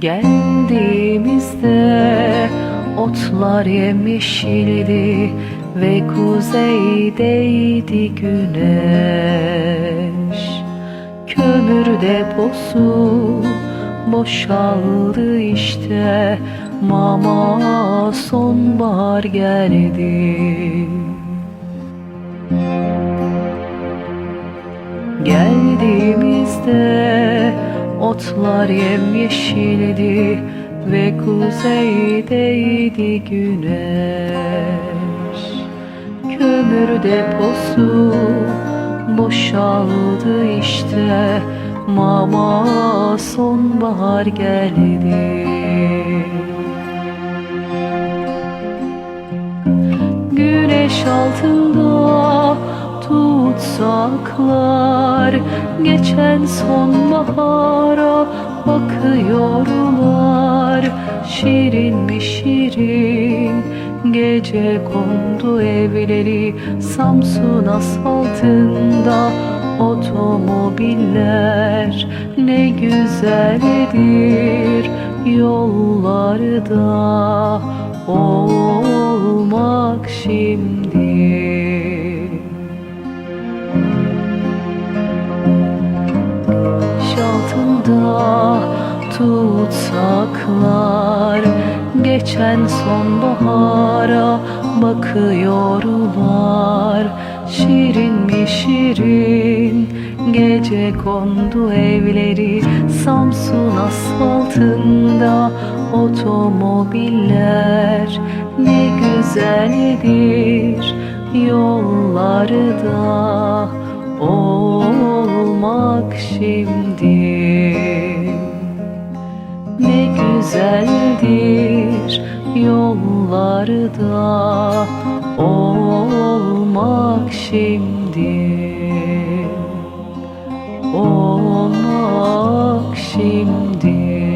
Geldiğimizde otlar yemişildi ve kuzeydeydi güneş. Kömür deposu boşaldı işte Mama sonbahar geldi. Geldiğimizde otlar yemyeşildi ve kuzeydeydi güneş. Kömür deposu boşaldı işte Mama sonbahar geldi. Güneş altında tutsaklar Geçen sonbahara bakıyorlar. Şirin mi şirin Gece kondu evleri. Samsun asfaltında Otomobiller. Ne güzeldir Yollarda olmak şimdi tutsaklar. Geçen sonbahara bakıyorlar. Şirin mi şirin? Gece kondu evleri. Samsun asfaltında Otomobiller. Ne güzeldir Yollarda. Olmak şimdi güzeldir yollarda olmak şimdi olmak şimdi